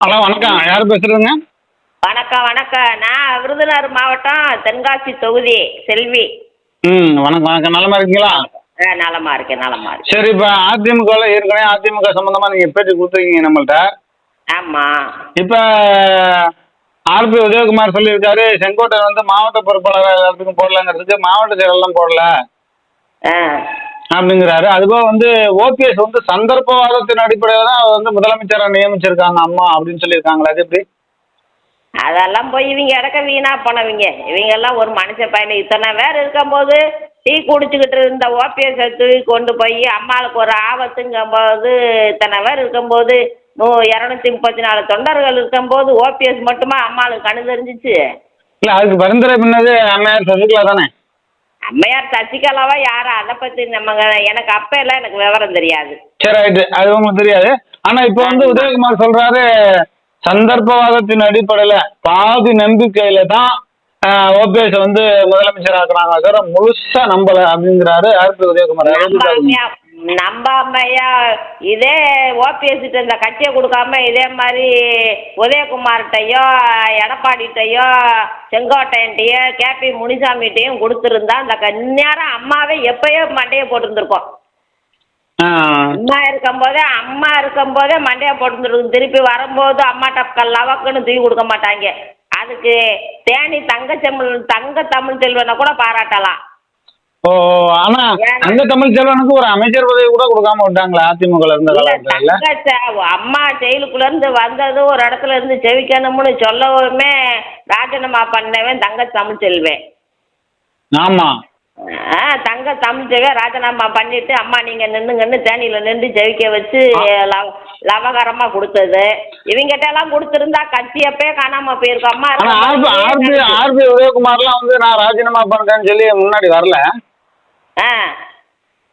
Hello வணக்கம். யார் பேசுறதுங்க? வணக்கம் வணக்கம். நான் விருதுநகர் மாவட்டம் தென்காசி தொகுதி செல்வி. ம் வணக்கம் வணக்கம். நலமா இருக்கீங்களா? ஆ, நலமா இருக்கேன் நலமா இருக்கேன். சரி இப்போ அதிமுகவில் ஏற்கனவே அதிமுக சம்மந்தமாக நீங்கள் பேட்டி கொடுத்துருக்கீங்க நம்மள்ட்ட. ஆமா. இப்போ ஆர்பி உதயகுமார் சொல்லியிருக்காரு செங்கோட்டை வந்து மாவட்ட பொறுப்பாளர் எல்லாத்துக்கும் போடலாங்கிறதுக்கு மாவட்ட செயலெல்லாம் போடல. ஆ. அப்படிங்கிறாரு. அதுபோக வந்து ஓபிஎஸ் வந்து சந்தர்ப்பவாதத்தின் அடிப்படையில் தான் வந்து முதலமைச்சரை நியமிச்சிருக்காங்க அம்மா அப்படின்னு சொல்லியிருக்காங்களா அது எப்படி? அதெல்லாம் போய் இவங்க இடக்க வீணா போனவங்க. இவங்க எல்லாம் ஒரு மனுஷ பையன். இத்தனை பேர் இருக்கும்போது டீ குடிச்சுக்கிட்டு இருந்த ஓபிஎஸ் தூக்கி கொண்டு போய் அம்மாளுக்கு ஒரு ஆபத்துங்கும்போது இத்தனை பேர் இருக்கும்போது நூ இரநூத்தி முப்பத்தி நாலு தொண்டர்கள் இருக்கும்போது ஓபிஎஸ் மட்டுமா அம்மாளுக்கு கண்ணு தெரிஞ்சிச்சு? இல்லை அதுக்கு பரிந்துரை பண்ணது அம்மையார் சசிகலா தானே? அம்மையார் சசிகலாவா யாரா? அதை பற்றி நம்ம எனக்கு அப்ப எல்லாம் எனக்கு விவரம் தெரியாது. சரி ரைட்டு அது உங்களுக்கு தெரியாது. ஆனா இப்போ வந்து உதயகுமார் சொல்றாரு சந்தர்ப்பவாதத்தின் அடிப்படையில பாதி நம்பிக்கையில தான் ஓபிஎஸ் வந்து முதலமைச்சர் ஆக்குறாங்க. முழுசா நம்பல அப்படிங்கிறாரு ஆர்பி உதயகுமார்? நம்பாமையா? இதே ஓபிஎஸ் இந்த கட்சியை கொடுக்காம இதே மாதிரி உதயகுமார்கிட்டையோ எடப்பாடிகிட்டையோ செங்கோட்டையன்ட்டையோ கேபி முனிசாமிகிட்டையும் கொடுத்துருந்தா இந்த க- இந்நேரம் அம்மாவே எப்பயோ மண்டையை போட்டுருந்துருக்கோம். அம்மா இருக்கும்போதே அம்மா இருக்கும்போதே மண்டையை போட்டுருந்துருக்கும். திருப்பி வரும்போது அம்மாட்ட லவக்குன்னு தூக்கி கொடுக்க மாட்டாங்க. அதுக்கு தேனி தங்க செம்மல் தங்க தமிழ் செல்வனை கூட பாராட்டலாம். ஓ ஆனா அந்த தமிழ் செல்வனுக்கு ஒரு அமைச்சர் பதவி கூட கொடுக்காம விட்டாங்களா? அதிமுக இருந்த அம்மா ஜெயிலுக்குள்ள இருந்து வந்தது ஒரு இடத்துல இருந்து செவிக்கணும்னு சொல்லவுமே ராஜினாமா பண்ணவன் தங்க தமிழ் செல்வேன். ஆமா. ஆ தங்க தமிழ் ராஜினாமா பண்ணிட்டு அம்மா நீங்க நின்னுங்கன்னு தேனியில நின்று ஜெயிக்க வச்சு லவ- லவகரமா கொடுத்தது. இவங்கிட்ட எல்லாம் கொடுத்திருந்தா கட்சி அப்பயே காணாம போயிருக்கும். அம்மா ஆர்பி ஆர்பி இருக்கும்போது ஆர்பி உதயகுமார்லாம் வந்து நான் ராஜினாமா பண்றேன்னு சொல்லி முன்னாடி வரல. ஆ.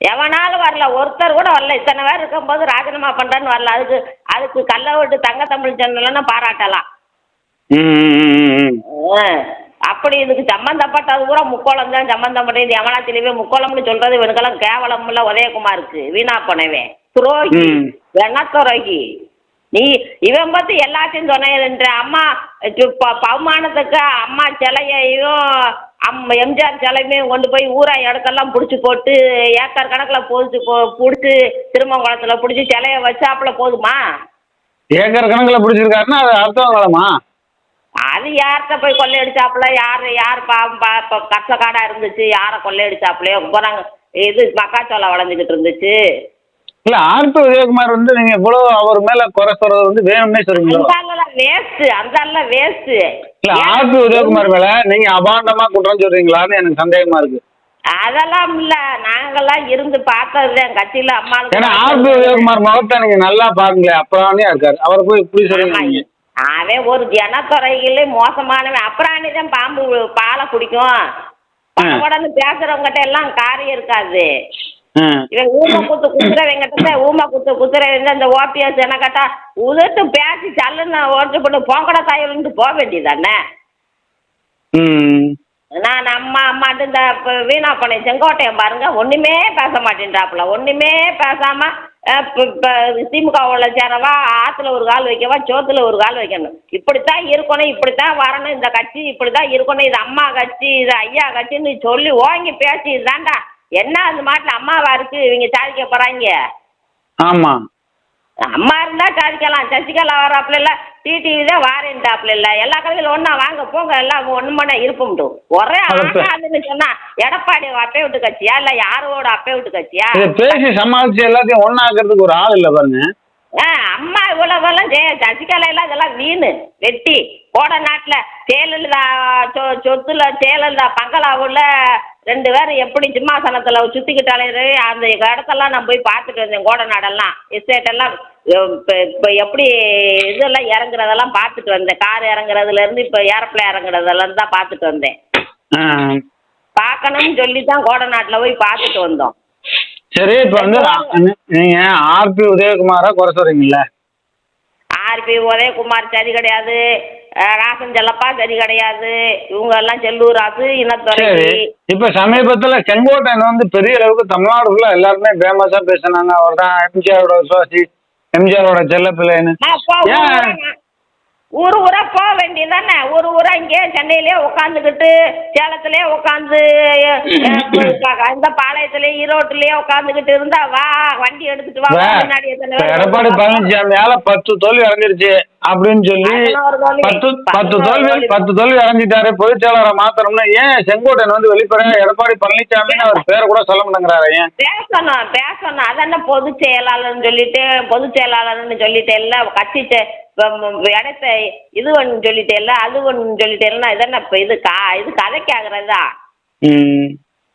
எவனாலும் வரல. ஒருத்தர் கூட வரல. இத்தனை பேர் இருக்கும்போது ராஜினாமா பண்றேன்னு வரல. அதுக்கு அதுக்கு கல்ல விட்டு தங்க தமிழ் செல்வன்னு பாராட்டலாம். ஆ, அப்படி இதுக்கு சம்மந்தப்பட்டது பூரா முக்கோளம் தான். சம்மந்தப்பட்டது எவனாத்திலேயே முக்கோளம்னு சொல்றது இவனுக்கெல்லாம் கேவலம் இல்ல. உதயகுமாருக்கு. வீணா போனவன் துரோகி. ம். வெண்ணத்துரோகி நீ இவன் பார்த்து எல்லாத்தையும் சொன்னேன்ற அம்மா இது ப- பவுமானத்துக்கு அம்மா சிலையையும் அம் எம்ஜிஆர் சிலையுமே கொண்டு போய் ஊரா இடத்தெல்லாம் பிடிச்சி போட்டு ஏக்கர் கணக்கில் போச்சு பிடிச்சி திருமங்குளத்தில் பிடிச்சி சிலைய வச்சாப்புல போதுமா? ஏக்கர் கணக்குல பிடிச்சிருக்காருன்னா அது அர்த்தவங்களமா? அது யார்கிட்ட போய் கொள்ளையடிச்சாப்புல? யார் யார் பா பா- பா கஷ்டக்காடா இருந்துச்சு? யாரை கொள்ளையடிச்சாப்புலையோ? போகிறாங்க இது மக்காச்சோளம் வளைஞ்சிக்கிட்டு இருந்துச்சு. இல்ல ஆர்பி உதயகுமார் வந்து நீங்க இவ்வளவு அவர் மேல குறை சொல்றது வந்து வேணும்னே அந்த வேஸ்ட் அந்த வேஸ்ட் இல்ல ஆர்பி உதயகுமார் மேல நீங்க அபாண்டமா குற்றம் சொல்றீங்களான்னு எனக்கு சந்தேகமா இருக்கு. அதெல்லாம் இல்ல நாங்கெல்லாம் இருந்து பார்த்தது என் கட்சியில ஏன்னா ஆர்பி அம்மா உதயகுமார் முகத்தை நீங்க நல்லா பாருங்களேன் அப்புறானே இருக்காரு. அவரை போய் இப்படி. நீங்க. அவன் ஒரு ஜனத்துறையிலே மோசமானவன். அப்புறாணி தான் பாம்பு பாலை குடிக்கும். உடனே பேசுறவங்ககிட்ட எல்லாம் காரியம் இருக்காது. இவன் ஊமை குத்து குத்துறவங்கிட்ட ஊமை குத்து குத்துறவங்க இந்த ஓபிஎஸ் என்ன கேட்டா உதட்டு பேசி சல்லுன்னு ஓட்டு போட்டு போங்கட தாயல்ன்ட்டு போக வேண்டியதானே நான் அம்மா அம்மாட்டு இந்த வீணா பண்ண செங்கோட்டையன் பாருங்க ஒண்ணுமே பேச மாட்டேன்றாப்புல. ஒண்ணுமே பேசாம இப்போ திமுகவில் சேரவா ஆத்துல ஒரு கால் வைக்கவா சோத்துல ஒரு கால் வைக்கணும். இப்படித்தான் இருக்கணும் இப்படித்தான் வரணும் இந்த கட்சி இப்படித்தான் இருக்கணும் இது அம்மா கட்சி இது ஐயா கட்சின்னு சொல்லி ஓங்கி பேசி இதாண்டா என்ன அந்த மாட்டில் அம்மாவா இருக்கு? இவங்க சாதிக்க போறாங்க. ஆமா. அம்மா இருந்தா சாதிக்கலாம். சசிகலா வராப்புல இல்ல டிடிவி தான் வாரேன்ட்டாப்புல இல்ல. எல்லா கடையிலும் ஒண்ணா வாங்க போங்க எல்லாம் ஒண்ணு மணி இருப்போம்ட்டு ஒரே அது ஆகாதுன்னு சொன்னா எடப்பாடி அப்பே விட்டு கட்சியா? இல்ல யாரோட அப்பே விட்டு கட்சியா? பேசி சமாளிச்சு எல்லாத்தையும் ஒண்ணாக்குறதுக்கு ஒரு ஆள் இல்ல பாருங்க. ஆ, அம்மா இவ்வளவெல்லாம் செய்ய சசிகலா எல்லாம் இதெல்லாம் வீணு. வெட்டி. கோட நாட்டுல ஜெயலலிதா சொ- சொத்துல ஜெயலலிதா பங்களாவுல ரெண்டு பேரும் எப்படி சிம்மாசனத்துல சுத்திக்கிட்டாலே அந்த இடத்தெல்லாம் நான் போய் பார்த்துட்டு வந்தேன் கோட நாடெல்லாம் எஸ்டேட் எல்லாம் இப்போ இப்போ எப்படி இதெல்லாம் இறங்குறதெல்லாம் பார்த்துட்டு வந்தேன். கார் இறங்குறதுல இருந்து இப்போ ஏரோப்ளேன் இறங்குறதெல்லாம் தான் பார்த்துட்டு வந்தேன். பார்க்கணும்னு சொல்லி தான் கோட நாட்டில் போய் பார்த்துட்டு வந்தோம். சரி இப்ப வந்து நீங்க ஆர்பி உதயகுமார குறை சொல்றீங்கல்ல? ஆர்பி உதயகுமார் சரி கிடையாது. ராசன் செல்லப்பா சரி கிடையாது. இவங்க எல்லாம் செல்லூர் ராசு இனத்துறை இப்ப சமீபத்துல செங்கோட்டையன் வந்து பெரிய அளவுக்கு தமிழ்நாடு ஃபுல்லா எல்லாருமே ஃபேமஸா பேசினாங்க. அவர் தான் எம்ஜிஆரோட விசுவாசி எம்ஜிஆரோட செல்ல பிள்ளைன்னு ஊரா நான்- ஊர் ஊரா போக வேண்டியதானே ஊர் ஊரா இங்கே சென்னையிலே உட்காந்துக்கிட்டு சேலத்திலே உட்காந்து இந்த பாளையத்திலே ஈரோட்டிலே உட்காந்துக்கிட்டு இருந்தா வா வண்டி எடுத்துட்டு வா முன்னாடி எத்தனை எடப்பாடி பழனிசாமியால பத்து தோல்வி அடைஞ்சிருச்சு. அப்படின்னு சொல்லி. பத்து பத்து தோல்வி. பத்து தோல்வி அடைஞ்சிட்டாரு பொதுச் செயலாளரை மாத்தணும்னா ஏன் செங்கோட்டையன் வந்து வெளிப்படையா எடப்பாடி பழனிசாமின்னு அவர் பேரை கூட சொல்ல மாட்டேங்கிறாரு ஏன் பேசணும் பேசணும் அதென்ன பொதுச் செயலாளர்னு சொல்லிட்டு பொதுச் செயலாளர்னு சொல்லிட்டு எல்லாம் கட்சி இடத்த இது ஒன்று சொல்லிட்டு எல்லாம் அது ஒன்று சொல்லிட்டு எல்லாம் இப்ப இது கா இது கதைக்கு ஆகுறதா ம்.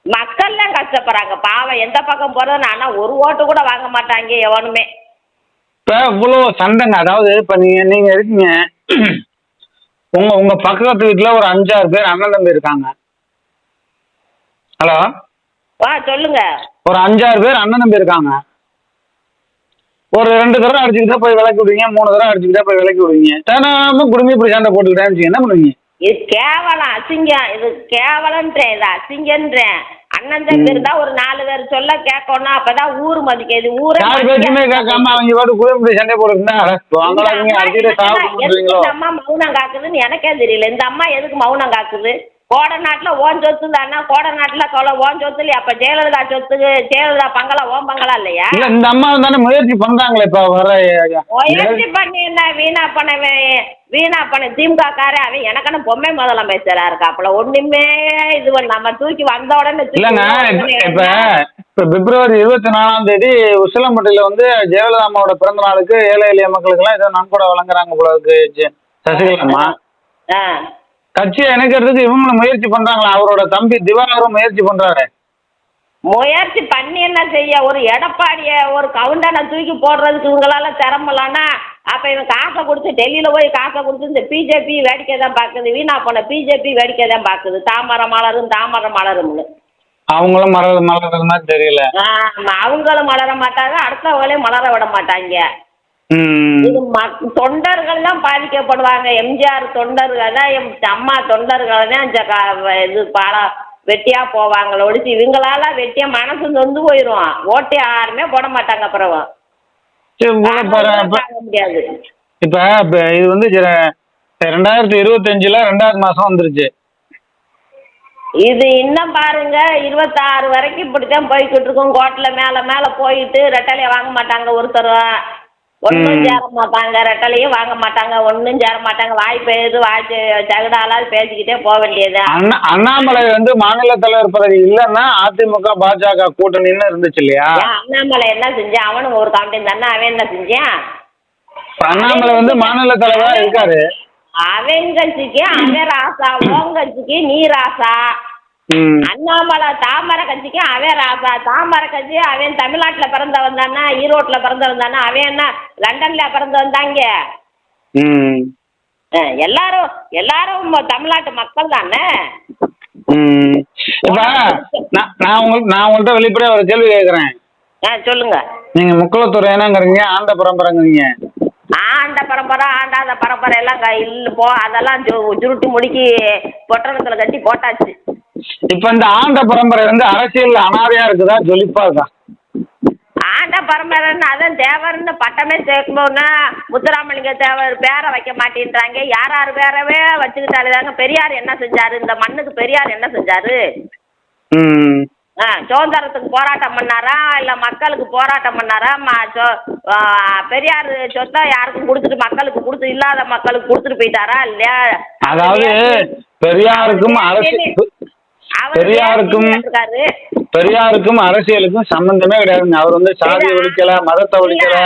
மக்கள்லாம் கஷ்டப்படுறாங்க பாவம் எந்த பக்கம் போறது ஆனா ஒரு ஓட்டு கூட வாங்க மாட்டாங்க எவனுமே இப்ப இவ்வளவு சண்டைங்க அதாவது இப்ப நீங்க நீங்க இருக்கீங்க. உங்க உங்க பக்கத்து வீட்டுல ஒரு அஞ்சாறு பேர் அண்ணன் தம்பி இருக்காங்க. ஹலோ? வா சொல்லுங்க. ஒரு அஞ்சாறு பேர் அண்ணன் தம்பி இருக்காங்க. ஒரு ரெண்டு தடவை அடிச்சுக்கிட்டா போய் விளக்கி விடுவீங்க மூணு தடவை அடிச்சுக்கிட்டா போய் விளக்கி விடுவீங்க. தேனாம குடும்பம் இப்படி சண்டை போட்டுக்கிட்டேன்னு என்ன பண்ணுவீங்க? இது கேவலம் அசிங்கம். இது கேவலன்றேன் இது அசிங்கன்றேன். அண்ணன் தம்பி இருந்தா ஒரு நாலு பேர் சொல்ல கேட்கணும் அப்பதான் ஊர் மதிக்க. இது ஊரே யார் பேச்சுமே கேட்காம அவங்க பாட்டு சண்டை அம்மா மௌனம் காக்குதுன்னு எனக்கே தெரியல. இந்த அம்மா எதுக்கு மௌனம் காக்குது? கோட நாட்டுல ஓன் சொத்து தானே கோட நாட்டுல கொலை ஓன் சொத்து இல்லையா? அப்ப ஜெயலலிதா சொத்துக்கு ஜெயலலிதா பங்களா ஓன் பங்களா இல்லையா? இல்ல இந்த அம்மா தானே முயற்சி பண்றாங்களே இப்ப வர முயற்சி பண்ணி என்ன வீணா பண்ண வே- வீணா பண்ண திமுக காரன் அவன் எனக்கான பொம்மை முதலமைச்சரா இருக்காப்புல. ஒண்ணுமே இது பண்ண நம்ம தூக்கி வந்த உடனே தூக்கி இல்லங்க இப்ப உடனே இப்ப இப்ப பிப்ரவரி இருபத்தி நாலாம் தேதி உசிலம்பட்டியில வந்து ஜெயலலிதா அம்மாவோட பிறந்த நாளுக்கு ஏழை எளிய மக்களுக்கு எல்லாம் ஏதோ நன்கொடை வழங்குறாங்க போல இருக்கு ஜெ- சசிகலா அம்மா ஆ. கட்சியை இணைக்கிறதுக்கு இவங்களும் முயற்சி பண்றாங்களா? அவரோட தம்பி திவாகரும் முயற்சி பண்றாரு. முயற்சி பண்ணி என்ன செய்ய? ஒரு எடப்பாடிய ஒரு கவுண்டனை தூக்கி போடுறதுக்கு இவங்களால திறமலான்னா அப்ப இவன் காசை கொடுத்து டெல்லியில போய் காசை கொடுத்து இந்த பிஜேபி வேடிக்கை தான் பார்க்குது. வீணா போன பிஜேபி வேடிக்கை தான் பார்க்குது. தாமரை மலரும் தாமரை மலரும்னு. அவங்களும் மலர் மலர்றது மாதிரி தெரியல. ஆமா, அவங்களும் மலர மாட்டாங்க அடுத்தவங்களையும் மலர விட மாட்டாங்க. தொண்டர்கள் தான் பாதிக்கப்படுவாங்க. எம்ஜிஆர் தொண்டர்கள் தான் எம் அம்மா தொண்டர்கள் தான் இந்த கா- இது பால வெட்டியா போவாங்கள ஒழிச்சு இவங்களால வெட்டியா மனசு நொந்து போயிரும். ஓட்டு யாருமே போட மாட்டாங்க அப்புறம் முடியாது. இப்ப இது வந்து ரெண்டாயிரத்தி இருபத்தஞ்சுல ரெண்டாவது மாசம் வந்துருச்சு. இது இன்னும் பாருங்க இருபத்தாறு வரைக்கும் இப்படித்தான் போய்கிட்டு இருக்கும். கோட்டில் மேலே மேலே போயிட்டு ரெட்டலையை வாங்க மாட்டாங்க ஒருத்தரும் ஒன்றும். சேர மாட்டாங்க ரெட்டலையும் வாங்க மாட்டாங்க ஒன்றும் சேர மாட்டாங்க. வாய் பேது வாய் சகுடாலாவது பேசிக்கிட்டே போக வேண்டியது அண்ணா அண்ணாமலை வந்து மாநில தலைவர் பதவி இல்லைன்னா அதிமுக பாஜக கூட்டணின்னு இருந்துச்சு இல்லையா? அண்ணாமலை என்ன செஞ்சான் அவனும் ஒரு கவுண்டிங் தானே அவன் என்ன செஞ்சான்? அண்ணாமலை வந்து மாநில தலைவரா இருக்காரு. அவன் கட்சிக்கு அவன் ராசா உன் கட்சிக்கு நீ ராசா. அண்ணாமலை தாமரை கட்சிக்கு அவன் தாமரை கட்சி அவன் தமிழ்நாட்டில் பிறந்தவன் தானே ஈரோட்டில் பிறந்தவன் தானே அவன் என்ன லண்டன்ல பிறந்து வந்தாங்க. ம். அஹ் எல்லாரும் எல்லாரும் தமிழ்நாட்டு மக்கள் தானே? ம். இப்ப நான் நான் உங்களுக்கு நான் உங்கள்கிட்ட வெளிப்படையா ஒரு கேள்வி கேட்குறேன் ஆ சொல்லுங்க. நீங்க முக்குளத்தூர் என்னங்கிறீங்க ஆண்ட பரம்பரைங்கிறீங்க? ஆண்ட பரம்பரை ஆண்டாத பரம்பரை எல்லாம் இல்ல போ அதெல்லாம் சு- சுருட்டி முடுக்கி பொட்டணத்தில் கட்டி போட்டாச்சு. இப்ப இந்த ஆண்ட பரம்பரை வந்து அரசியல் அனாதையா இருக்குதா ஜொலிப்பா இருக்கா? ஆண்ட பரம்பரைன்னு அதான் தேவர்னு பட்டமே சேர்க்கணும்னா முத்துராமலிங்க தேவர் பேரை வைக்க மாட்டேன்றாங்க. யார் யார் பேரவே வச்சுக்கிட்டாரு தாங்க பெரியார் என்ன செஞ்சாரு? இந்த மண்ணுக்கு பெரியார் என்ன செஞ்சாரு? ம். ஆ சுதந்திரத்துக்கு போராட்டம் பண்ணாரா? இல்லை மக்களுக்கு போராட்டம் பண்ணாரா? ம சொ- பெரியார் சொத்தை யாருக்கும் கொடுத்துட்டு மக்களுக்கு கொடுத்து இல்லாத மக்களுக்கு கொடுத்துட்டு போயிட்டாரா? இல்லையா? அதாவது பெரியாருக்கும் அவர் பெரியாருக்கும். பெரியாருக்கும் அரசியலுக்கும் சம்பந்தமே கிடையாதுங்க. அவர் வந்து சாதியை ஒழிக்கல மதத்தை ஒழிக்கல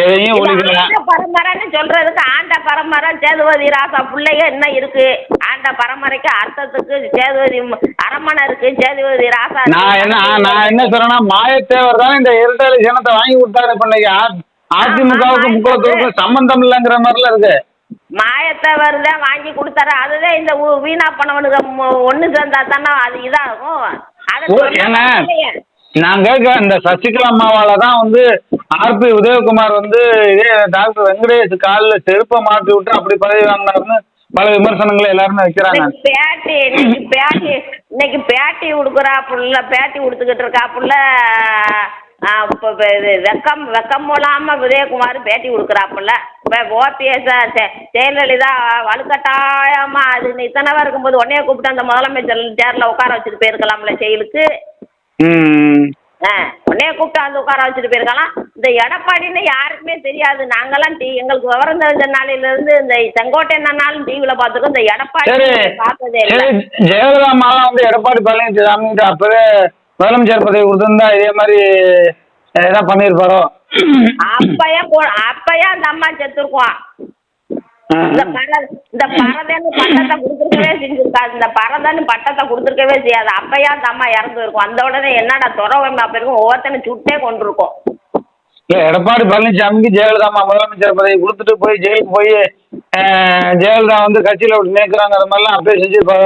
எதையும் ஒழிக்கல. பரம்பரைன்னு சொல்றதுக்கு ஆண்ட பரம்பரை சேதுபதி ராசா பிள்ளைக என்ன இருக்கு? ஆண்ட பரம்பரைக்கு அர்த்தத்துக்கு சேதுபதி அரமனை இருக்கு சேதுபதி ராசா. நான் என்ன நான் என்ன சொல்றேன்னா மாயத்தேவர் தான் இந்த இரட்டை சின்னத்தை வாங்கி கொடுத்தாரு இப்ப அதிமுகவுக்கும் முக்குளத்தூருக்கும் சம்பந்தம் இல்லைங்கிற மாதிரிலாம் இருக்கு. மாயத்தவர் தான் வாங்கி கொடுத்தாரு? அதுதான் இந்த ஊ- வீணா பண்ணவனுக்கு ம- ஒண்ணு சேர்ந்தா தானே அது இதாகும். அதை. நான் கேட்க இந்த சசிகலா அம்மாவால தான் வந்து ஆர்பி உதயகுமார் வந்து இதே டாக்டர் வெங்கடேஷ் காலில் செருப்பை மாட்டி விட்டு அப்படி பதவி வாங்கினாருன்னு பல விமர்சனங்களை எல்லாருமே வைக்கிறாங்க. பேட்டி இன்னைக்கு பேட்டி இன்னைக்கு பேட்டி கொடுக்குறா புள்ள பேட்டி கொடுத்துக்கிட்டு இருக்கா புள்ள ஆ, இப்ப இப்ப இது வெக்கம் வெக்கம் இல்லாம உதயகுமார் பேட்டி கொடுக்குறாப்புல. இப்போ ஓபிஎஸ் ஜெயலலிதா வலுக்கட்டாயமா அது நீ இத்தனை பேர் இருக்கும்போது உடனே கூப்பிட்டு அந்த முதலமைச்சர் சேர்ல உட்கார வச்சுட்டு போயிருக்கலாம்ல செயலுக்கு? ஆ உடனே கூப்பிட்டு வந்து உட்கார வச்சுட்டு போயிருக்கலாம். இந்த எடப்பாடின்னு யாருக்குமே தெரியாது. நாங்கெல்லாம் டி எங்களுக்கு விவரம் தெரிஞ்ச நாளையிலேருந்து இந்த செங்கோட்டையனாலும் டிவியில் பார்த்துருக்கோம். இந்த எடப்பாடி பார்த்ததே இல்லை. ஜெயலலிதா அம்மாலாம் வந்து எடப்பாடி பழனிசாமிகிட்ட அப்பவே முதலமைச்சர் பதவி கொடுத்திருந்தா இதே மாதிரி ஏதாவது பண்ணியிருப்பாரோ அப்பயே போ அப்பயே அந்த அம்மா செத்துருக்கோம். இந்த பர இந்த பரதன்னு பட்டத்தை கொடுத்துருக்கவே செஞ்சிருக்காது. இந்த பரதன்னு பட்டத்தை கொடுத்துருக்கவே செய்யாது. அப்பயே அந்த அம்மா இறந்து இருக்கும் அந்த உடனே என்னடா துறவம் அப்ப இருக்கும்? ஒவ்வொருத்தனை சுட்டே கொண்டிருக்கும் இல்ல எடப்பாடி பழனிசாமிக்கு ஜெயலலிதா அம்மா முதலமைச்சர் பதவி கொடுத்துட்டு போய் ஜெயிலுக்கு போய் ஜெயலலிதா வந்து கட்சியில விட்டு நேக்குறாங்க அது மாதிரிலாம் அப்பயே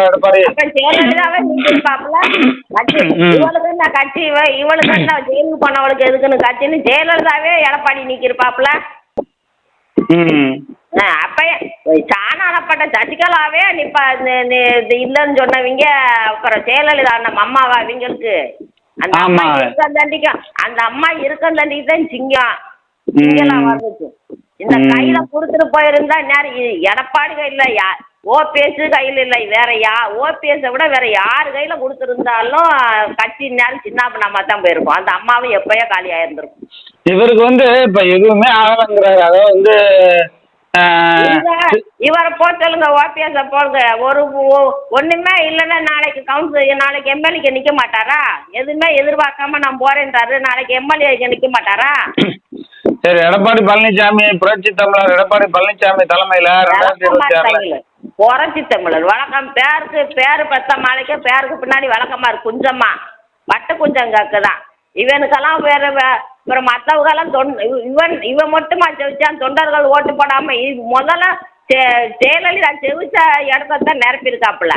எடப்பாடி அப்ப ஜெயலலிதாவே நீக்கிருப்பாப்புல கட்சி. இவளுக்கு என்ன கட்சி இவ இவளுக்கு என்ன ஜெயிலுக்கு போனவளுக்கு எதுக்குன்னு கட்சின்னு ஜெயலலிதாவே எடப்பாடி ஆ, அப்பயே சாணானப்பட்ட சசிகலாவே நிப்பா இல்லைன்னு சொன்னவங்க அப்புறம் ஜெயலலிதா நம்ம அம்மாவா அவங்களுக்கு அந்த அம்மா ஆமா. இருக்கம் தண்டிக்கும். அந்த அம்மா இருக்கம் தண்டிக்கு தான் சிங்கம். சிங்கலாம் வந்துச்சு இந்த. கையில கொடுத்துட்டு போயிருந்தா நேரம் எடப்பாடி கையில யா ஓபிஎஸ் கையில் இல்லை வேற யா ஓபிஎஸை விட வேற யார் கையில கொடுத்துருந்தாலும் கட்சி நேரம் சின்ன பண்ணாம தான் போயிருக்கும். அந்த அம்மாவும் எப்பயோ காலி ஆயிருந்திருக்கும். இவருக்கு வந்து இப்ப எதுவுமே ஆகலைங்கிறாரு. அதாவது வந்து இவரை போக சொல்லுங்க ஓபிஎஸ் போங்க ஒரு ஒண்ணுமே இல்லைன்னா நாளைக்கு கவுன்சில் நாளைக்கு எம்எல்ஏக்கு நிக்க மாட்டாரா? எதுவுமே எதிர்பார்க்காம நான் போறேன்றாரு. நாளைக்கு எம்எல்ஏக்கு நிக்க மாட்டாரா? சரி எடப்பாடி பழனிசாமி புரட்சி தமிழர் எடப்பாடி பழனிசாமி தலைமையில ரெண்டாயிரத்தி இருபத்தி ஆறுல. புரட்சி தமிழர். வழக்கம் பேருக்கு பேரு பெத்த மாலைக்கு பேருக்கு பின்னாடி வழக்கமா இருக்கு. குஞ்சம்மா. வட்ட குஞ்சம் கேக்குதான். இவனுக்கெல்லாம் வேற வே- அப்புறம் மற்றவங்கெல்லாம் தொண் இவ- இவன் இவன் மட்டுமா செவிச்சான் தொண்டர்கள் ஓட்டு போடாம முதல்ல ஜெயலலிதா செவிச்ச இடத்த தான் நிரப்பியிருக்காப்புல.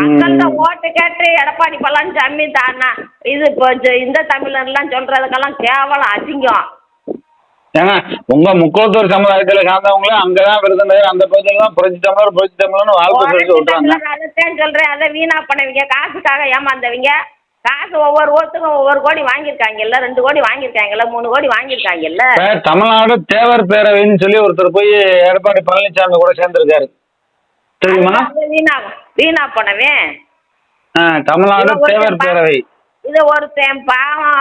மக்கள்கிட்ட. ஓட்டு கேட்டு எடப்பாடி பழனிசாமி தானா இது இப்போ இந்த தமிழர்லாம் சொல்றதுக்கெல்லாம் கேவலம் அசிங்கம். ஏங்க உங்க முக்கோத்தூர் சமுதாயத்துல சார்ந்தவங்கள அங்கதான் விருதுநகர் அந்த பகுதியில புரட்சி தமிழர் புரட்சி தமிழர்னு வாழ்க்கை சொல்லி விட்டுறாங்க அதைத்தான் சொல்றேன் அதை வீணா பண்ணவங்க காசுக்காக ஏமாந்தவங்க. காசு ஒவ்வொரு ஓட்டுக்கும் ஒவ்வொரு கோடி வாங்கியிருக்காங்கல்ல ரெண்டு கோடி வாங்கியிருக்காங்கல்ல மூணு கோடி வாங்கியிருக்காங்கல்ல. தமிழ்நாடு தேவர் பேரவைன்னு சொல்லி ஒருத்தர் போய் எடப்பாடி பழனிசாமி கூட சேர்ந்திருக்காரு. தெரியுமா வீணா வீணா ஆ, தமிழ்நாடு தேவர் பேரவை. இது ஒருத்தன் பாவம்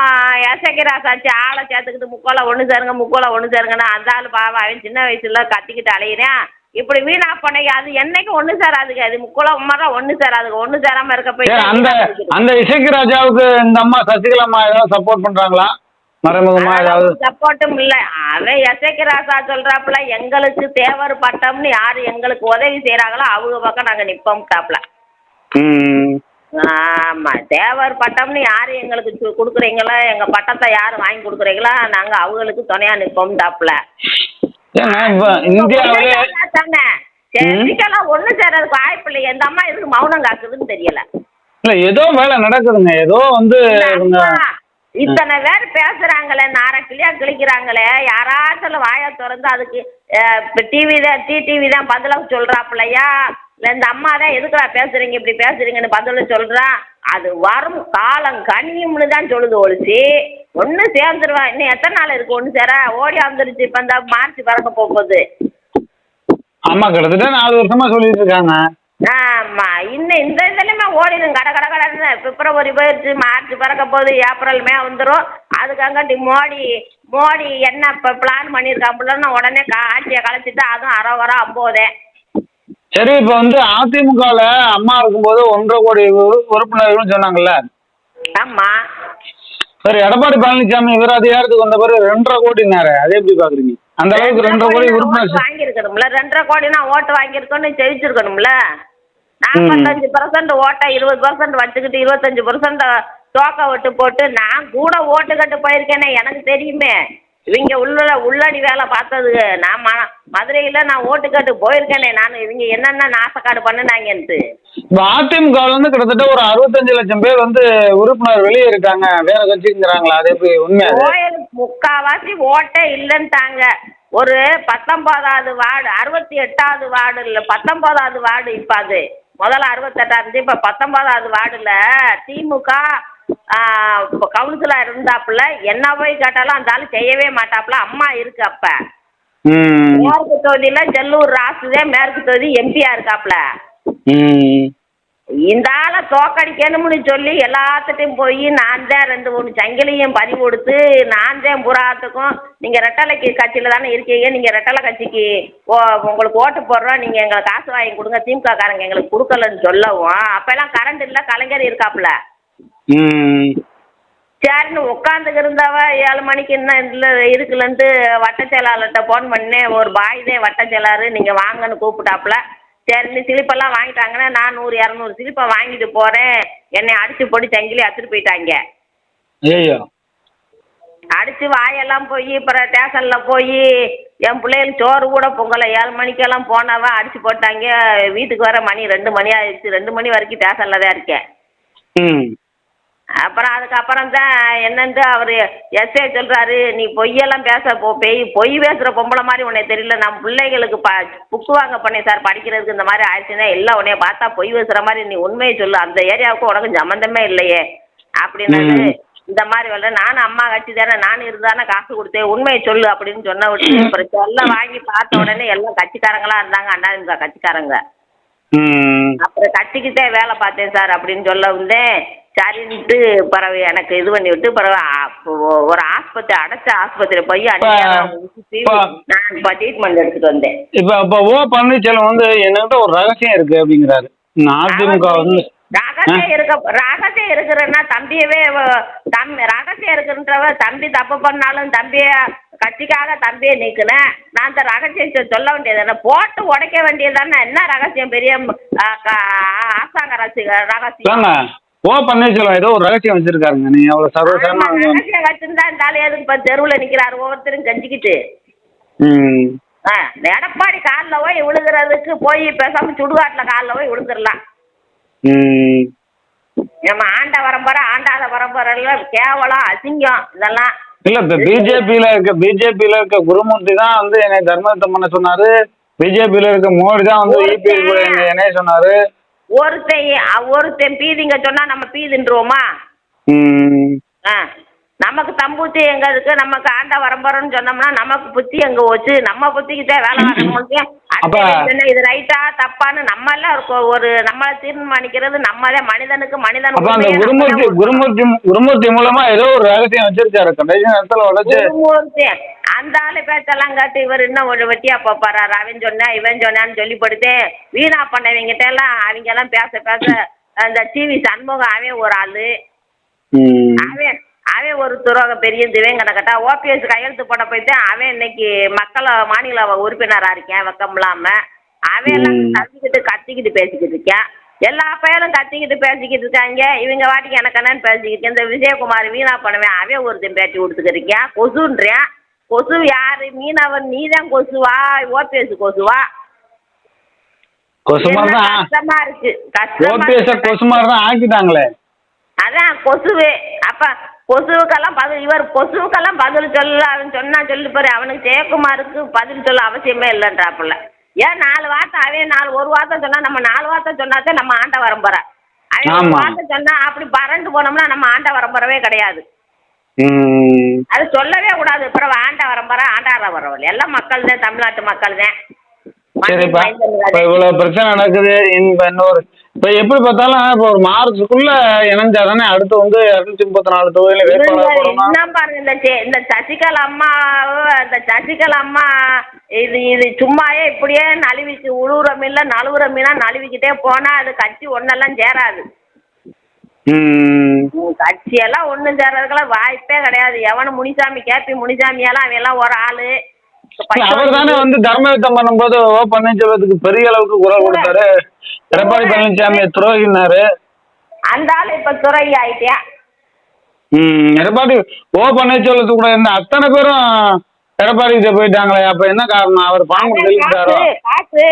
எசகிராசாச்சு ஆளை சேர்த்துக்கிட்டு முக்கோலை ஒன்று சேருங்க முக்கோலை ஒன்று சேருங்கன்னு அந்த ஆள் பாவம் அவன் சின்ன வயசுல கத்திக்கிட்டு அலையிறேன் இப்படி வீணா பண்ணைங்க அது என்னைக்கும் ஒன்று சேராதுங்க அது முக்கோலை மரம் ஒன்று சேராதுங்க ஒன்று சேராம இருக்க போய் சரி அந்த அந்த இசைக்கு ராஜாவுக்கு இந்த அம்மா சசிகலா அம்மா ஏதாவது சப்போர்ட் பண்றாங்களா? மறைமுகமா ஏதாவது? சப்போர்ட்டும் இல்ல. அவன் எசைக்கு ராசா சொல்றாப்புல எங்களுக்கு தேவர் பட்டம்னு யாரு எங்களுக்கு உதவி செய்யறாங்களோ அவங்க பக்கம் நாங்க நிப்போம்ட்டாப்புல ம். ஆமா தேவர் பட்டம்னு யாரு எங்களுக்கு சு- கொடுக்குறீங்களோ எங்க பட்டத்தை யாரு வாங்கி கொடுக்குறீங்களோ நாங்க அவங்களுக்கு துணையா நிப்போம்ட்டாப்புல ஏங்க இப்ப இந்தியாவிலே தானே ஒண்ணு சேர்றதுக்கு வாய்ப்பு இல்லை எந்த அம்மா எதுக்கு மௌனம் காக்குதுன்னு தெரியல. இல்ல ஏதோ வேலை நடக்குதுங்க. ஏதோ வந்து இவங்க இத்தனை பேர் பேசுறாங்களே நார கிளியா கிழிக்கிறாங்களே. யாராச்சும் வாயை திறந்து அதுக்கு டிவி தான் டி டிவி தான் பதில சொல்றாப்புலையா? இல்ல இந்த அம்மா தான் எதுக்குடா பேசுறீங்க? இப்படி பேசுறீங்கன்னு பதில சொல்றா. அது வரும் காலம் கனியும்னு தான் சொல்லுது ஒழிச்சு. ஒன்று சேர்ந்துருவேன் இன்னும் எத்தனை நாள் இருக்கு ஒன்று சேர? ஓடி வந்துருச்சு. இப்போ இந்த மார்ச் பிறக்க போகுது. ஆமா கிட்டத்தட்ட நாலு வருஷமா சொல்லிட்டு இருக்காங்க. ஆமா. இன்னும் இந்த இதுலயுமே ஓடிடும். கட கட கடன்னு. பிப்ரவரி போயிடுச்சு மார்ச் பிறக்க போகுது. ஏப்ரல் மே வந்துடும் அதுக்காங்காட்டி மோடி மோடி என்ன இப்போ பிளான் பண்ணியிருக்காப்புலன்னு உடனே கா- ஆட்சியை கலைச்சிட்டு அதுவும் அரை வர அம்போதே. சரி இப்ப வந்து அதிமுகல அம்மா இருக்கும்போது ஒன்றரை கோடி உறு- உறுப்பினர்கள்னு சொன்னாங்கல்ல? ஆமா. சரி எடப்பாடி பழனிசாமி இவர் அதிகாரத்துக்கு வந்த பிறகு ரெண்டரை கோடினாரு அதை எப்படி பாக்குறீங்க? அந்த அளவுக்கு ரெண்டரை கோடி உறுப்பினர் வாங்கியிருக்கணும்ல. ரெண்டரை கோடினா ஓட்டு வாங்கியிருக்கணும் ஜெயிச்சிருக்கணும்ல. நாற்பத்தஞ்சு பர்சன்ட் ஓட்டை இருபது பர்சன்ட் வச்சுக்கிட்டு இருபத்தஞ்சு பர்சன்ட் தோக்க விட்டு போட்டு நான் கூட ஓட்டு கட்டு போயிருக்கேனே எனக்கு தெரியுமே. இவங்க உள்ள உள்ளடி வேலை பார்த்தது நான் ம மதுரையில் நான் ஓட்டு கட்டு போயிருக்கேனே நான். இவங்க என்னென்ன நாசக்காடு பண்ணுனாங்கன்ட்டு. இப்ப அதிமுகல இருந்து கிட்டத்தட்ட ஒரு அறுபத்தஞ்சு லட்சம் பேர் வந்து உறுப்பினர் வெளியே இருக்காங்க. வேற கட்சிங்கிறாங்களா? அது எப்படி உண்மை கோயில் முக்காவாசி ஓட்டே இல்லைன்ட்டாங்க. ஒரு பத்தொன்பதாவது வார்டு அறுபத்தி எட்டாவது வார்டு இல்லை பத்தொன்பதாவது வார்டு இப்போ அது. முதல்ல அறுபத்தெட்டாம் இருந்துச்சு இப்போ பத்தொன்பதாவது வார்டில் திமுக இப்போ கவுன்சிலர் இருந்தாப்புல என்ன போய் கேட்டாலும் அந்த ஆள் செய்யவே மாட்டாப்புல. அம்மா இருக்கு அப்போ. மேற்கு தொகுதியில செல்லூர் ராசுதான் மேற்கு தொகுதி எம்பியா இருக்காப்ல ம். இந்த ஆளை தோக்கடிக்கணும்னு சொல்லி எல்லாத்துட்டையும் போய் நான் தான் ரெண்டு மூணு சங்கிலியும் பதிவு கொடுத்து நான் தான் புறாத்துக்கும். நீங்கள் ரெட்டலைக்கு கட்சியில் தானே இருக்கீங்க. நீங்கள் ரெட்டலை கட்சிக்கு ஓ உங்களுக்கு ஓட்டு போடுறோம். நீங்கள் எங்களுக்கு காசு வாங்கி கொடுங்க. திமுக காரங்க எங்களுக்கு கொடுக்கலன்னு சொல்லவும். அப்போல்லாம் கரண்ட் இல்லை. கலைஞர் இருக்காப்புல. சரின்னு உட்காந்துக்கு இருந்தவ ஏழு மணிக்கு இன்னும் இல்லை இருக்குல்லன்ட்டு வட்டச் செயலாளர்கிட்ட ஃபோன் பண்ணேன். ஒரு பாய் தான் வட்டச் செயலாளர் நீங்கள் வாங்கன்னு கூப்பிட்டாப்புல. சரின்னு சிலிப்பெல்லாம் வாங்கிட்டாங்கன்னா நான் நூறு இரநூறு சிலிப்பை வாங்கிட்டு போகிறேன் என்னை அடிச்சு போட்டு சங்கிலி அத்துட்டு போயிட்டாங்க. ஐயோ அடிச்சு வாயெல்லாம் போய் அப்புறம் ஸ்டேஷனில் போய் என் பிள்ளைகள் சோறு கூட பொங்கலை. ஏழு மணிக்கெல்லாம் போனவ அடிச்சு போட்டாங்க. வீட்டுக்கு வர மணி ரெண்டு மணி ஆயிடுச்சு. ரெண்டு மணி வரைக்கும் ஸ்டேஷனில் தான் இருக்கேன். ம். அப்புறம் அதுக்கப்புறம் தான் என்னன்ட்டு அவர் எஸ்ஏ சொல்கிறாரு நீ பொய்யெல்லாம் பேச போ பெய் பொய் பேசுகிற பொம்பளை மாதிரி உன்னை தெரியல நம்ம பிள்ளைகளுக்கு ப புக்கு வாங்க பண்ணேன் சார் படிக்கிறதுக்கு இந்த மாதிரி ஆயிடுச்சுன்னா எல்லாம் உன்னைய பார்த்தா பொய் பேசுகிற மாதிரி நீ உண்மையை சொல்லு அந்த ஏரியாவுக்கு உனக்கு சம்மந்தமே இல்லையே அப்படின்னாரு. இந்த மாதிரி வரல நானும் அம்மா கட்சி தானே நானும் இருந்தானே காசு கொடுத்தேன் உண்மையை சொல்லு அப்படின்னு சொன்ன விட்டு அப்புறம் சொல்ல வாங்கி பார்த்த உடனே எல்லாம் கட்சிக்காரங்களா இருந்தாங்க அண்ணா கட்சிக்காரங்க. அப்புறம் கட்சிக்கிட்டே வேலை பார்த்தேன் சார் அப்படின்னு சொல்ல வந்தேன். சரின்ட்டு பிறகு எனக்கு இது பண்ணி விட்டு பிறகு ஆ- ஒரு ஆஸ்பத்திரி அடைச்ச ஆஸ்பத்திரி போய் நான் இப்போ ட்ரீட்மெண்ட் எடுத்துட்டு வந்தேன். இப்ப இப்ப ஓ பன்னீர்செல்வம் வந்து என்கிட்ட ஒரு ரகசியம் இருக்கு அப்படிங்கிறாரு. அதிமுக வந்து ரகசியம் இருக்க ரகசியம் இருக்கிறன்னா தம்பியவே தம் ரகசியம் இருக்குன்றவ தம்பி தப்பு பண்ணாலும் தம்பிய கட்சிக்காக தம்பியை நீக்கினேன் நான் அந்த ரகசியத்தை சொல்ல வேண்டியது என்ன? போட்டு உடைக்க வேண்டியது தானே? என்ன ரகசியம்? பெரிய ஆசாங்க ரகசியம். ஓ பன்னீர்செல்வம். ஏதோ ஒரு ரகசியம் வச்சிருக்காருங்க. நீ அவ்வளவு ஆமா, சர்வசாதாரண வச்சிருந்தா இந்த ஆளு எதுக்கு இப்ப தெருவுல நிக்கிறாரு? ஒவ்வொருத்தரும் கஞ்சிக்கிட்டு. ம். ஆ, இந்த எடப்பாடி காலில் போய் விழுகிறதுக்கு போய் பேசாம சுடுகாட்டில் காலில் போய் விழுந்துடலாம் ம். நம்ம ஆண்ட பரம்பரை ஆண்டாத பரம்பரை எல்லாம் கேவலம் அசிங்கம் இதெல்லாம். இல்ல இப்ப பிஜேபியில இருக்க பிஜேபியில இருக்க குருமூர்த்தி தான் வந்து என்னை தர்மயுத்தம் பண்ண சொன்னாரு. பிஜேபியில இருக்க மோடி தான் வந்து என்னை என்னைய சொன்னாரு. ஒருத்தன் ஒருத்தன் பீதிங்க சொன்னா நம்ம பீதின்றுவோமா ம். ஆ. நமக்கு தம்பூத்தி எங்க இருக்கு? நமக்கு ஆண்ட வரம்பரன்னு சொன்னோம்னா நமக்கு புத்தி எங்க போச்சு? நம்ம புத்திக்கிட்டே வேலை வாங்கணும் அப்ப- இது ரைட்டா தப்பான்னு நம்ம எல்லாம் ஒரு நம்மளை தீர்மானிக்கிறது நம்மளே மனிதனுக்கு மனிதன் அப்ப அந்த உண்மையை குருமூர்த்தி ஒத்துக்கணும். குருமூர்த்தி குருமூர்த்தி மூலமா ஏதோ ஒரு ரகசியம் வச்சிருக்காரு. கடைசி நேரத்துல உடைச்சு குருமூர்த்தி அந்த ஆளு பேச்செல்லாம் காட்டி இவர் இன்னும் ஒரு வெட்டியா போப்பாரா அவன் சொன்னா இவன் சொன்னான்னு சொல்லி படுத்து வீணா பண்ணவங்கிட்ட எல்லாம் அவங்க எல்லாம் பேச பேச அந்த டிவி சண்முகம் அவன் ஒரு ஆளு. அவன் அவன் ஒரு துரோக பெரிய திவன் கணக்கட்டா ஓபிஎஸ் கையெழுத்து போட போயிட்டு அவன் இன்னைக்கு மக்கள மாநில உறுப்பினரா இருக்கேன் வெக்கம் இல்லாம. அவன் எல்லாம். கத்திக்கிட்டு கத்திக்கிட்டு பேசிக்கிட்டு இருக்கேன். எல்லா பையனும் கத்திக்கிட்டு பேசிக்கிட்டு இருக்காங்க. இவங்க வாட்டிக்கு எனக்கு என்னன்னு பேசிக்கிட்டு இந்த விஜயகுமார் வீணா பண்ணுவேன் அவன் ஒருத்தன் பேட்டி கொடுத்துக்கிருக்கேன் கொசுன்றேன். கொசு யாரு? மீனவன் நீ தான் கொசுவா? ஓபிஎஸ் கொசுவா? என்ன தான். கஷ்டமா இருக்கு. கஷ்டமா ஓபிஎஸ் தான் ஆக்கிட்டாங்களே. அதான் கொசுவு. அப்ப கொசுவுக்கெல்லாம் பதில் இவர் கொசுவுக்கெல்லாம் பதில் சொல்ல அவன் சொன்னா சொல்லி பாரு அவனுக்கு ஜெயக்குமாருக்கு பதில் சொல்ல அவசியமே இல்லைன்றாப்புல. ஏன் நாலு வார்த்தை அவன் நாலு ஒரு வார்த்தை சொன்னா நம்ம நாலு வார்த்தை சொன்னாதான் நம்ம ஆண்ட வரம்பரை அவன் ஒரு. வார்த்தை சொன்னா அப்படி பறந்து போனோம்னா நம்ம ஆண்ட வரம்பரவே கிடையாது. அது சொல்லவே கூடாது. அப்புறம் ஆண்ட வரம்பரை ஆண்டார வரவல் எல்லாம் மக்கள் தான் தமிழ்நாட்டு மக்கள் தான் சரிப்பா. இப்ப இவ்வளவு பிரச்சனை நடக்குது இந்த இன்னொரு இப்ப எப்படி பார்த்தாலும் இப்ப ஒரு மார்ச்சுக்குள்ள இணைஞ்சாதானே அடுத்து வந்து இருநூத்தி முப்பத்தி நாலு தொகுதியில வேட்பாளர் பாருங்க இந்த சே- இந்த சசிகலா அம்மா இந்த சசிகலா அம்மா இது இது சும்மாயே இப்படியே நழுவிக்கு உழுவுற மீன்ல நழுவுற மீனா நழுவிக்கிட்டே போனா அது கட்சி ஒன்னெல்லாம் சேராது. ம். உம், கட்சியெல்லாம் ஒன்றும் சேர்றதுக்கெல்லாம் வாய்ப்பே கிடையாது. எவனும் முனிசாமி கேபி முனிசாமியெல்லாம் அவன் எல்லாம் ஒரு ஆளு. அவர் தானே வந்து தர்மயுத்தம் பண்ணும்போது ஓ பன்னீர்செல்வத்துக்கு பெரிய அளவுக்கு குரல் கொடுத்தாரு. எடப்பாடி பழனிசாமி துரோகினாரு. அந்த ஆளு இப்ப துறை ஆயிட்டியா? ம் எடப்பாடி ஓ பன்னீர்செல்வத்துக்கு கூட இருந்த அத்தனை பேரும் எடப்பாடி கிட்ட போயிட்டாங்களே அப்ப என்ன காரணம்? அவர் பணம் கொடுத்து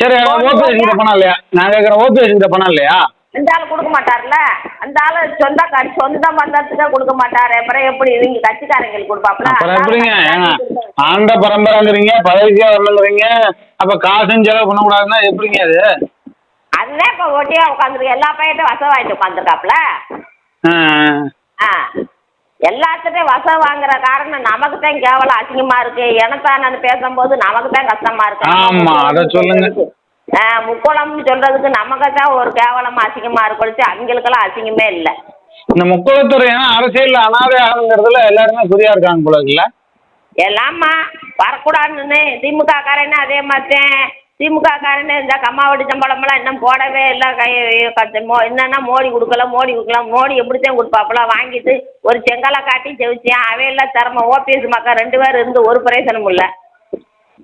சரி ஓபிஎஸ் கிட்ட பணம் இல்லையா? நான் கேட்கறேன் ஓபிஎஸ் கிட்ட பணம் இல்லையா? அந்த ஆள் கொடுக்க மாட்டார்ல? அந்த ஆளு சொந்த சொந்த பந்தத்துக்கு கொடுக்க மாட்டாரு. அப்புறம் எப்படி இவங்க கட்சிக்காரங்களுக்கு கொடுப்பாப்ல அப்புறம் எப்படிங்க? ஆண்ட பரம்பரைங்கிறீங்க பதவிக்கே வரலங்கிறீங்க. அப்ப காசும் செலவு பண்ணக்கூடாதுன்னா எப்படிங்க அது? அதுதான் இப்ப ஒட்டியா உட்காந்துருக்கு. எல்லா பையட்டும் வசம் வாங்கிட்டு உட்காந்துருக்காப்ல ஆ, ஆ. எல்லாத்துட்டையும் வசம் வாங்குற காரணம் நமக்கு தான் கேவலம் அசிங்கமா இருக்கு. எனத்தானு பேசும்போது நமக்கு தான் கஷ்டமா இருக்கு. ஆமா, அத சொல்லுங்க. ஆ, முக்குளம்னு சொல்றதுக்கு நமக்கு தான் ஒரு கேவலமா அசிங்கமா இருக்கு அவங்களுக்கெல்லாம் அசிங்கமே இல்லை. இந்த முக்குளத்துறை ஏன்னா அரசியல் அனாதை ஆளுங்கிறதுல எல்லாருமே குறியா இருக்காங்க போல இருக்குல்ல? எல்லாம்மா வரக்கூடாதுன்னு. திமுக காரன்னு அதே மாதிரி திமுக காரன்னு இந்த கம்மாவடி சம்பளமெல்லாம் இன்னும் போடவே இல்லை. கை மோ என்னன்னா மோடி கொடுக்கல மோடி கொடுக்கல. மோடி எப்படித்தான் கொடுப்பாப்புல? வாங்கிட்டு ஒரு செங்கலை காட்டி ஜெயிச்சேன். அவையெல்லாம் திறமை ஓபிஎஸ் மக்கா ரெண்டு பேரும் இருந்து ஒரு பிரயோசனமும் இல்லை.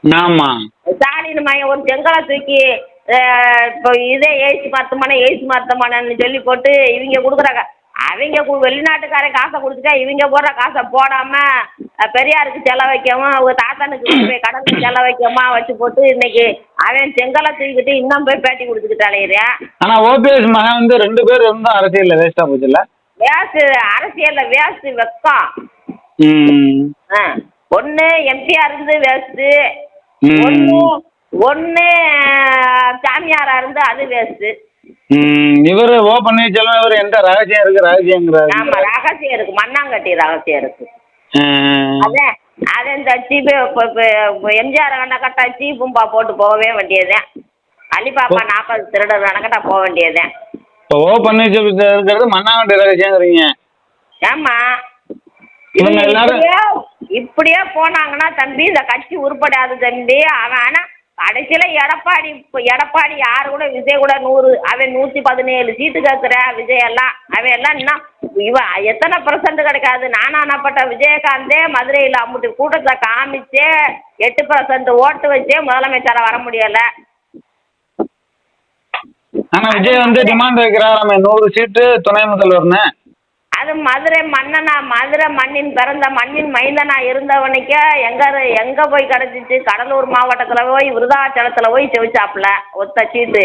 ஆமா. ஸ்டாலின் ஒரு செங்கலை தூக்கி இப்போ இதே எய்ட்ஸ் மருத்துவமனை எய்ட்ஸ் மருத்துவமனைன்னு சொல்லி போட்டு இவங்க கொடுக்குறாங்க. அவங்க கு- வெளிநாட்டுக்காரன் காசை கொடுத்துட்டா இவங்க போடுற காசை போடாம அஹ், பெரியாருக்கு செலவு வைக்கவும் அவங்க தாத்தனுக்கு போய் கடலுக்கு செலவு வைக்கமா வச்சு போட்டு இன்னைக்கு அவன் செங்கலை தூக்கிட்டு இன்னும் போய் பேட்டி கொடுத்துக்கிட்டு அலையிறேன் ஆனா ஓபிஎஸ் மகன் வந்து ரெண்டு பேர் இருந்தும் அரசியல்ல வேஸ்டா போச்சுல்ல? வேஸ்ட் அரசியல்ல வேஸ்ட் வெக்கம். ஒன்று எம்பிஆர் இருந்து வேஸ்ட்டு ஒன்று சாமியாரா இருந்து அது வேஸ்ட்டு ம், இவரு ஓ பன்னீர்செல்வம் இவர் எந்த ரகசியம் இருக்கு ரகசியங்கிறாரு. ஆமா ரகசியம் இருக்கு மண்ணாங்கட்டி ரகசியம் இருக்கு. ம். அதே இந்த சீப்பு எம்ஜிஆர் கண்ட கட்டா சீப்பும்பா போட்டு போகவே வேண்டியதுதான். அலிபாப்பா நாற்பது திருடர் கணக்கட்டா போக வேண்டியதுதான். இப்போ ஓ பன்னீர்செல்வம் இருக்கிறது மண்ணாங்கட்டி ரகசியங்கிறீங்க. ஆமா. இவங்க எல்லாரும் இப்படியே போனாங்கன்னா தம்பி இந்த கட்சி உருப்படாது தம்பி. அவன் ஆனா கடைசியில எடப்பாடி இப்ப எடப்பாடி யாரு கூட விஜய் கூட நூறு அவன் நூத்தி பதினேழு சீட்டு கேட்கிற விஜய் எல்லாம். அவன் எல்லாம் இன்னும் இவன் எத்தனை பர்சன்ட் கிடைக்காது? நானானப்பட்ட விஜயகாந்தே மதுரையில் அம்முட்டு கூட்டத்தை காமிச்சே எட்டு பர்சன்ட் ஓட்டு வச்சே முதலமைச்சரா வர முடியல. ஆனா விஜய் வந்து டிமாண்ட் வைக்கிறாராமே நூறு சீட்டு துணை முதல்வர்னு. அது மதுரை மன்னனா மதுரை மண்ணின் பிறந்த மண்ணின் மைந்தனா இருந்தவனுக்கே எங்க எங்க போய் கிடைச்சிச்சு? கடலூர் மாவட்டத்துல போய் விருதாச்சலத்துல போய் செவிச்சாப்புல ஒத்த சீட்டு.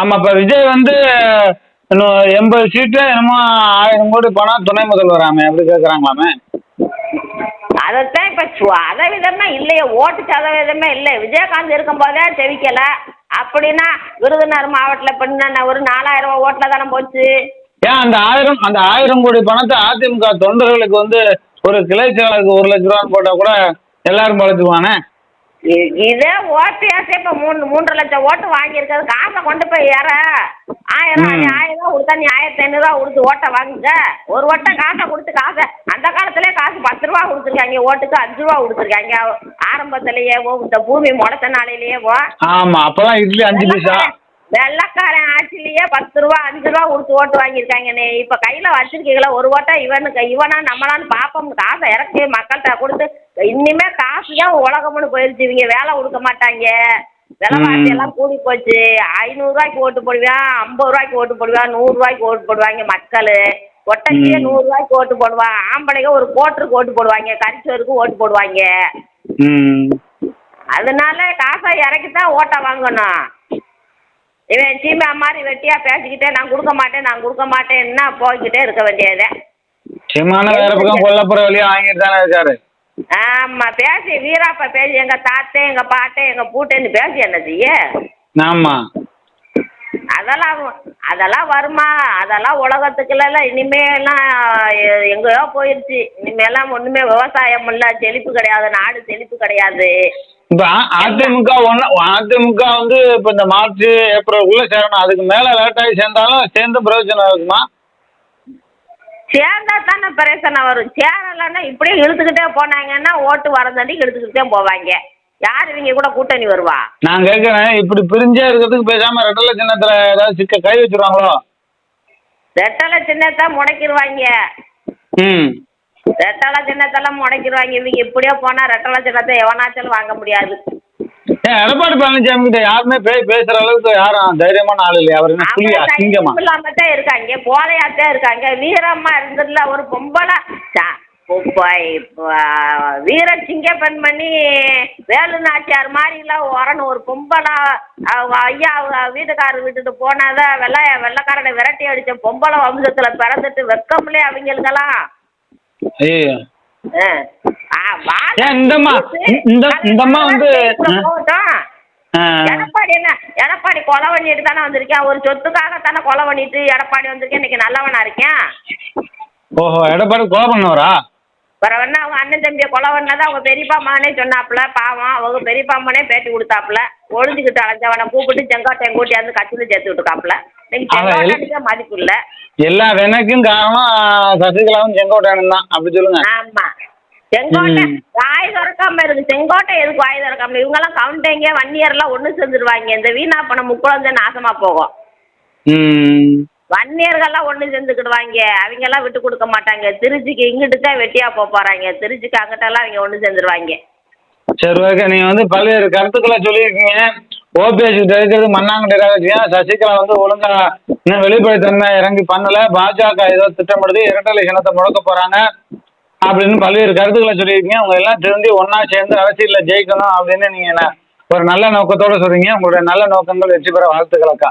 ஆமா இப்ப விஜய் வந்து இன்னும் எண்பது சீட்டு என்னமோ ஆயிரம் கோடி பணம் துணை முதல்வராமே அப்படி கேக்குறாங்களாமே? அதைத்தான் இப்ப சதவீதமே இல்லையே ஓட்டு சதவீதமே இல்லை. விஜயகாந்த் இருக்கும் போதே செவிக்கல அப்படின்னா விருதுநகர் மாவட்டத்தில் பண்ண ஒரு நாலாயிரம் ரூபாய் ஓட்டில் தானே போச்சு? ஏன் அந்த ஆயிரம் அந்த ஆயிரம் கோடி பணத்தை அதிமுக தொண்டர்களுக்கு வந்து ஒரு கிளை செயலருக்கு ஒரு லட்ச ரூபான்னு போட்டா கூட எல்லாரும் பழச்சுக்குவானே? இ- இதே ஓட்டு ஏசே இப்போ மூணு மூன்றரை லட்சம் ஓட்டு வாங்கியிருக்கிறது காசை கொண்டு போய் ஏற. ஆயிரம் ஆயிரம் ரூபா கொடுத்தா நீ ஆயிரத்தி ஐநூறுரூவா கொடுத்து ஓட்டை வாங்குங்க. ஒரு வட்டம் காசை கொடுத்து காசை. அந்த காலத்திலே காசு பத்து ரூபா கொடுத்துருக்காங்க. ஓட்டுக்கு அஞ்சு ரூபா கொடுத்துருக்காங்க. ஆரம்பத்திலேயேவோ இந்த பூமி முடத்த நாளையிலேயேவோ ஆமா அப்பெல்லாம் இட்லி அஞ்சு பைசா. வெள்ளக்காரன் ஆட்சிலேயே பத்து ரூபா அஞ்சு ரூபா கொடுத்து ஓட்டு வாங்கியிருக்காங்கண்ணே இப்போ கையில் வச்சிருக்கீங்களா ஒரு ஓட்டை இவனுக்கு இவனா நம்மளான்னு பார்ப்போம் காசை இறக்கி மக்கள்கிட்ட கொடுத்து இனிமே காசு தான் உலகம்னு போயிருச்சு? இவங்க வேலை கொடுக்க மாட்டாங்க. விலைவாசி எல்லாம் கூடி போச்சு. ஐநூறுரூவாய்க்கு ஓட்டு போடுவான் ஐம்பது ரூபாய்க்கு ஓட்டு போடுவான் நூறுரூவாய்க்கு ஓட்டு போடுவாங்க மக்கள். ஒட்டச்சியே ம். நூறுரூவாய்க்கு ஓட்டு போடுவான் ஆம்பளைங்க ஒரு கோட்டருக்கு ஓட்டு போடுவாங்க. கரிச்சோருக்கு ஓட்டு போடுவாங்க. அதனால காசை இறக்கி தான் ஓட்டை வாங்கணும். இவன் சீமா மாதிரி வெட்டியா பேசிக்கிட்டே நான் கொடுக்க மாட்டேன் நான் கொடுக்க மாட்டேன்னா போய்கிட்டே இருக்க வேண்டியது. சீமான வேற பக்கம் கொல்லப்புற வழியா வாங்கிட்டு தானே இருக்காரு. ஆமா பேசி வீராப்பா பேசி எங்க தாத்தே எங்க பாட்டே எங்க பூட்டேன்னு பேசி என்ன செய்ய? ஆமா. அதெல்லாம் அதெல்லாம் வருமா? அதெல்லாம் உலகத்துக்குள்ள இனிமே எல்லாம் எ- எங்கேயோ போயிருச்சு. இனிமேலாம் ஒண்ணுமே விவசாயம் இல்ல செழிப்பு கிடையாது நாடு செழிப்பு கிடையாது. இப்ப அதிமுக ஒண்ணு அதிமுக வந்து இப்ப இந்த மார்ச் ஏப்ரலுக்குள்ள சேரணும். அதுக்கு மேல லேட் ஆகி சேர்ந்தாலும் சேர்ந்து பிரயோஜனம் இருக்குமா? சேர்ந்தா தானே பிரச்சனை வரும். சேரலைன்னா இப்படியே இழுத்துக்கிட்டே போனாங்கன்னா ஓட்டு வரந்தாண்டி இழுத்துக்கிட்டே போவாங்க. யார் இவங்க கூட கூட்டணி வருவா? நான் கேட்கறேன் இப்படி பிரிஞ்சே இருக்கிறதுக்கு பேசாம ரெட்டலை சின்னத்துல ஏதாவது சிக்க கை வச்சிருவாங்களோ? ரெட்டலை சின்னத்தை முடக்கிடுவாங்க ம். ரெட்டலை சின்னத்தெல்லாம் முடக்கிடுவாங்க. இவங்க இப்படியே போனால் ரெட்டலை சின்னத்தை எவனாச்சும் வாங்க முடியாது. ஏன் எடப்பாடி பழனிசாமி கிட்ட யாருமே போய் பேசுற அளவுக்கு யாரும் தைரியமான ஆள் இல்லையா. அவர் என்ன புலியா? சிங்கமா? இல்லாமத்தான் இருக்காங்க. கோலையாத்தான் இருக்காங்க. வீரம்மா இருந்ததுல ஒரு பொம்பளை. ச- இப்போ இப்போ வீர சிங்க பெண்மணி வேலு நாச்சியார் மாதிரிலாம் வரணும் ஒரு பொம்பளை. ஐயா வீட்டுக்காரர் விட்டுட்டு போனாதான் வெள்ளை வெள்ளைக்காரனை விரட்டி அடிச்ச பொம்பளை வம்சத்துல பிறந்துட்டு வெக்கம்லே அவங்களுக்கெல்லாம். ஐயோ ஏன் இந்தம்மா இந்த- இந்த இந்தம்மா வந்து எடப்பாடி என்ன எடப்பாடி கொலை பண்ணிட்டு தானே வந்திருக்கேன் ஒரு சொத்துக்காக தானே கொலை பண்ணிட்டு எடப்பாடி வந்திருக்கேன் இன்னைக்கு நல்லவனா இருக்கேன் ஓஹோ எடப்பாடி கோபண்ணவரா அப்புறம் வேணா அவங்க அண்ணன் தம்பியை கொலை பண்ணதான் அவங்க பெரியப்பா மகனே சொன்னாப்புல பாவம் அவங்க பெரியப்பா மகனே பேட்டி கொடுத்தாப்புல. ஒளிஞ்சுக்கிட்டு அலைஞ்சவனை கூப்பிட்டு செங்கோட்டையன் கூட்டியாந்து கட்சியில் சேர்த்து விட்டுருக்காப்புல இன்னைக்கு செங்கோட்டையனுக்கே மதிப்பு இல்லை. எல்லா வெனக்கும் காரணம் சசிகலாவும் செங்கோட்டையனும் தான். அப்படி சொல்லுங்க. ஆமா. செங்கோட்டை. வாய் திறக்காம இருக்கு. செங்கோட்டை எதுக்கு வாய் திறக்காம? இவங்க எல்லாம் கவுண்டங்க வன்னியர்லாம் ஒண்ணு சேர்ந்துருவாங்க இந்த வீணா பணம் முக்குழந்தை நாசமா போகும். வன்னியர்கள்லாம் ஒன்று சேர்ந்துக்கிடுவாங்க அவங்கெல்லாம் விட்டு கொடுக்க மாட்டாங்க. திருச்சிக்கு இங்கிட்டு தான் வெட்டியாக போக திருச்சிக்கு அங்கிட்டெல்லாம் அவங்க ஒன்று சேர்ந்துருவாங்க சரி ஓகே நீங்கள் வந்து பல்வேறு கருத்துக்களை சொல்லியிருக்கீங்க. ஓபிஎஸ் கிட்ட இருக்கிறது மண்ணாங்கட்டி சசிகலா வந்து ஒழுங்கா இன்னும் வெளிப்படைத்தன்மை இறங்கி பண்ணல. பாஜக ஏதோ திட்டமிடுது. இரட்டலை இனத்தை முடக்க போறாங்க. அப்படின்னு பல்வேறு கருத்துக்களை சொல்லியிருக்கீங்க. அவங்க எல்லாம் திருந்தி ஒன்றா சேர்ந்து அரசியலில் ஜெயிக்கணும் அப்படின்னு நீங்க என்ன ஒரு நல்ல நோக்கத்தோட சொல்றீங்க. உங்களுடைய நல்ல நோக்கங்கள் வெற்றி பெற வாழ்த்துக்களைக்கா